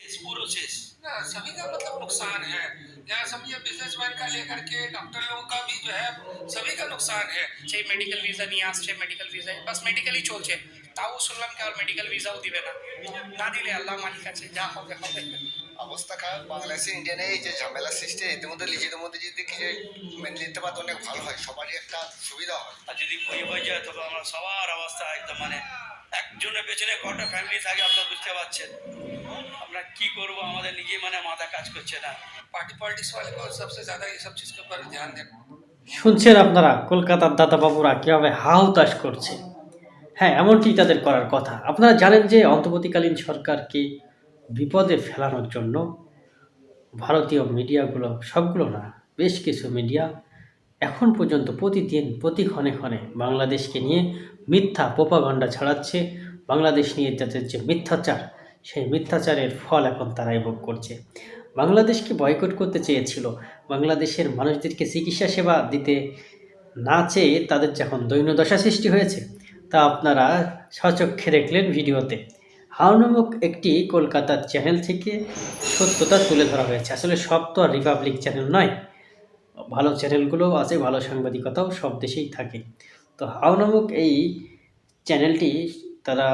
इस पूर्व शेष ना सभी का मतलब नुकसान है यहाँ समझिए बिजनेसमैन का लेकर के डॉक्टर लोगों का भी जो है सभी का नुकसान है সেই মেডিকেল ভিসা নিয়ে আসছে মেডিকেল ভিসায় বাস মেডিকেলই চলছে তাও শুনলাম কি আর মেডিকেল ভিসাও দিবে না না দিলে আল্লাহ মালিক আছে যা হবে হবে অবস্থা খারাপ বাংলাদেশে ইন্ডিয়ানে এই যে ঝামেলা সৃষ্টি ইতিমধ্যে নিজেদের মধ্যে যদি কিছু মেনে নিতে পারতো অনেক ভালো হয় সবারই একটা সুবিধা হয় আর যদি বই হয়ে যায় তবে আমরা সবার অবস্থা একদম মানে একজনের পেছনে কটা ফ্যামিলি থাকে আপনারা বুঝতে পারছেন আমরা কি করব আমাদের নিজে মানে মাথা কাজ করছে না पार्टी पॉलिटिक्स वाले को सबसे ज्यादा ये सब चीज के ऊपर ध्यान देना শুনছেন আপনারা কলকাতার দাদাবাবুরা কীভাবে হাহুতাশ করছে হ্যাঁ এমনটি তাদের করার কথা আপনারা জানেন যে অন্তর্বর্তীকালীন সরকারকে বিপদে ফেলানোর জন্য ভারতীয় মিডিয়াগুলো সবগুলো না বেশ কিছু মিডিয়া এখন পর্যন্ত প্রতিদিন প্রতি ক্ষণে ক্ষণে বাংলাদেশকে নিয়ে মিথ্যা পোপাগণ্ডা ছড়াচ্ছে বাংলাদেশ নিয়ে তাদের যে মিথ্যাচার সেই মিথ্যাচারের ফল এখন তারাই ভোগ করছে। বাংলাদেশকে বয়কট করতে চেয়েছিল? বাংলাদেশের মানুষদেরকে চিকিৎসা সেবা দিতে না চেয়ে তাদের যখন দৈন্যদশা সৃষ্টি হয়েছে, তা আপনারা সচক্ষে দেখলেন ভিডিওতে। হাও নামক একটি কলকাতার চ্যানেল থেকে সত্যতা তুলে ধরা হয়েছে। আসলে সব তো আর রিপাবলিক চ্যানেল নয়। ভালো চ্যানেলগুলোও আছে, ভালো সাংবাদিকতাও সব দেশেই থাকে। তো হাও নামক এই চ্যানেলটি তারা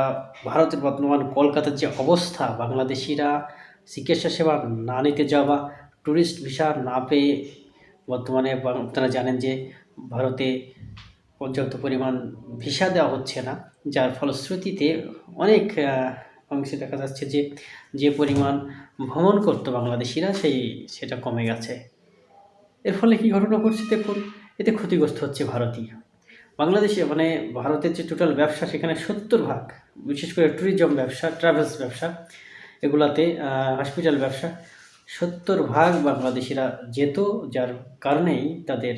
ভারতের বর্তমান কলকাতার যে অবস্থা, বাংলাদেশিরা চিকিৎসা সেবা না নিতে যাওয়া ট্যুরিস্ট ভিসা না পেয়ে বর্তমানে আপনারা জানেন যে ভারতে পর্যাপ্ত পরিমাণ ভিসা দেওয়া হচ্ছে না, যার ফলশ্রুতিতে অনেক অংশে দেখা যাচ্ছে যে যে পরিমাণ ভ্রমণ করতো বাংলাদেশিরা সেই, সেটা কমে গেছে। এর ফলে কী ঘটনা ঘটছে দেখুন, এতে ক্ষতিগ্রস্ত হচ্ছে ভারতীয়। বাংলাদেশে মানে ভারতের যে টোটাল ব্যবসা সেখানে সত্তর ভাগ, বিশেষ করে ট্যুরিজম ব্যবসা ট্রাভেলস ব্যবসা, এগুলাতে হসপিটাল ব্যবসা, সত্তর ভাগ বাংলাদেশিরা যেত, যার কারণেই তাদের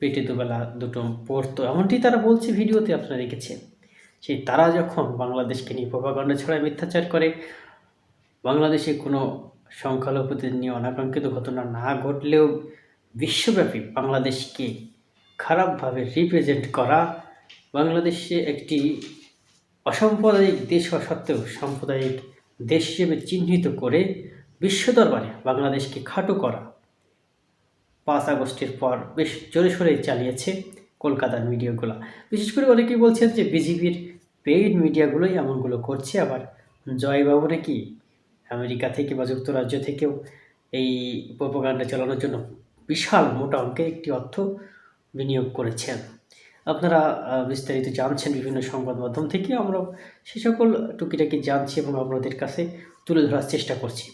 পেটে দুবেলা দুটো পড়তো। এমনটি তারা বলছে ভিডিওতে আপনারা দেখেছেন সেই তারা যখন বাংলাদেশকে নিয়ে প্রভাকাণ্ড ছড়ায় মিথ্যাচার করে, বাংলাদেশে কোনো সংখ্যালঘুদের নিয়ে অনাকাঙ্ক্ষিত ঘটনা না ঘটলেও বিশ্বব্যাপী বাংলাদেশকে খারাপভাবে রিপ্রেজেন্ট করা বাংলাদেশে একটি অসাম্প্রদায়িক দেশ হওয়া সত্ত্বেও সাম্প্রদায়িক দেশ হিসেবে চিহ্নিত করে বিশ্ব দরবারে বাংলাদেশকে খাটো করা পাঁচ আগস্টের পর বেশ জোরে সোরে চালিয়েছে কলকাতার মিডিয়াগুলো। বিশেষ করে অনেকেই বলছেন যে বিজেপির পেইড মিডিয়াগুলোই এমনগুলো করছে, আবার জয়বাবু নাকি আমেরিকা থেকে বা যুক্তরাজ্য থেকেও এই প্রোপাগান্ডা চালানোর জন্য বিশাল মোটা অঙ্কের একটি অর্থ বিনিয়োগ করেছেন। আপনারা বিস্তারিত জানছেন বিভিন্ন সংবাদ মাধ্যম থেকে। আমরা সে সকল টুকিটাকি জানছি এবং আপনাদের কাছে তুলে ধরার চেষ্টা করছি।